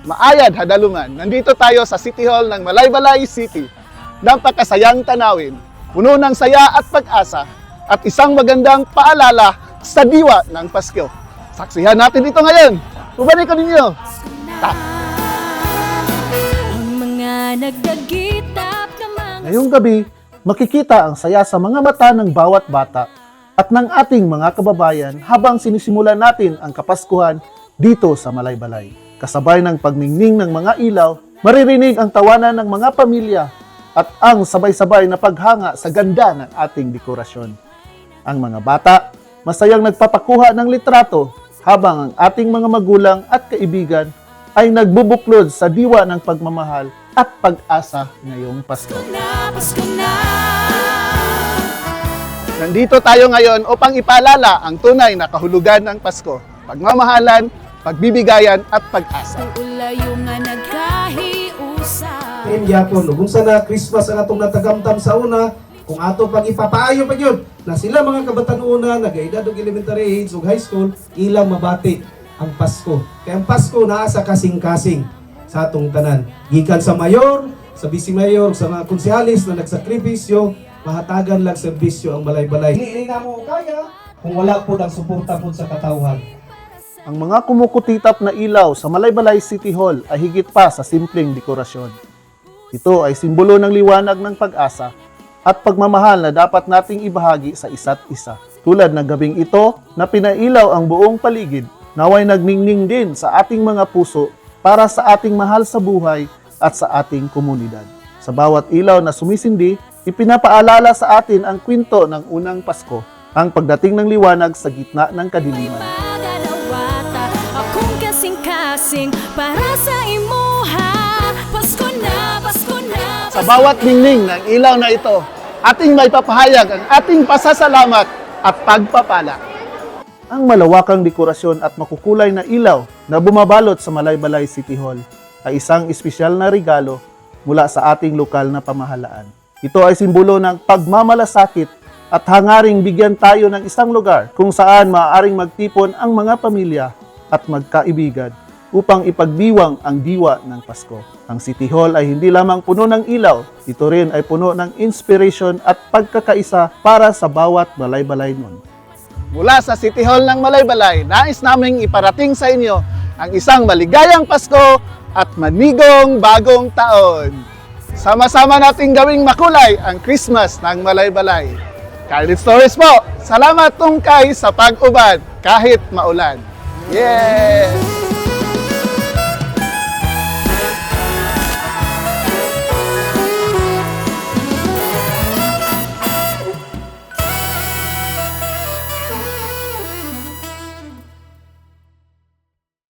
Maayad Hadaluman. Nandito tayo sa City Hall ng Malaybalay City. Napakasayang tanawin, puno ng saya at pag-asa, at isang magandang paalala sa diwa ng Pasko. Saksihan natin ito ngayon. Bubalik ko ninyo. Mga Ngayong gabi, makikita ang saya sa mga mata ng bawat bata at ng ating mga kababayan habang sinisimulan natin ang Kapaskuhan dito sa Malaybalay. Kasabay ng pagningning ng mga ilaw, maririnig ang tawanan ng mga pamilya at ang sabay-sabay na paghanga sa ganda ng ating dekorasyon. Ang mga bata, masayang nagpapakuha ng litrato habang ang ating mga magulang at kaibigan ay nagbubuklod sa diwa ng pagmamahal at pag-asa ngayong Pasko. na Pasko na Nandito tayo ngayon upang ipaalala ang tunay na kahulugan ng Pasko. Pagmamahalan, pagbibigayan at pag-asa. Ulayo nga nagkahiusa Kain gyapon ug unsa na Christmas ang atong natagamtam sa una kung ato pag ipapaayo pa gyud na sila mga kabataan una nagaedad og elementary age ug high school ilang mabati ang Pasko. Kaya ang Pasko naa sa kasing-kasing sa atong tanan. Gikan sa mayor, sa vice mayor, sa mga konsehalis na nagsakripisyo, mahatagan lang serbisyo ang balay-balay. Dili na mo kaya kung wala po ang suporta po sa katawhan. Ang mga kumukutitap na ilaw sa Malaybalay City Hall ay higit pa sa simpleng dekorasyon. Ito ay simbolo ng liwanag ng pag-asa at pagmamahal na dapat nating ibahagi sa isa't isa. Tulad ng gabing ito na pinailaw ang buong paligid, naway nagningning din sa ating mga puso para sa ating mahal sa buhay at sa ating komunidad. Sa bawat ilaw na sumisindi, ipinapaalala sa atin ang kwento ng unang Pasko, ang pagdating ng liwanag sa gitna ng kadiliman. Kasing-kasing Para sa imuha Pasko na, Pasko na Sa bawat ningning ng ilaw na ito, ating may papahayag ang ating pasasalamat at pagpapala. Ang malawakang dekorasyon at makukulay na ilaw na bumabalot sa Malaybalay City Hall ay isang espesyal na regalo mula sa ating lokal na pamahalaan. Ito ay simbolo ng pagmamalasakit at hangaring bigyan tayo ng isang lugar kung saan maaaring magtipon ang mga pamilya at magkaibigan upang ipagdiwang ang diwa ng Pasko. Ang City Hall ay hindi lamang puno ng ilaw, ito rin ay puno ng inspiration at pagkakaisa para sa bawat balay-balay nun. Mula sa City Hall ng Malaybalay, nais naming iparating sa inyo ang isang maligayang Pasko at manigong bagong taon. Sama-sama nating gawing makulay ang Christmas ng Malaybalay. Carlit Stories po, salamat tungkay sa pag-ubad kahit maulan. Yeah!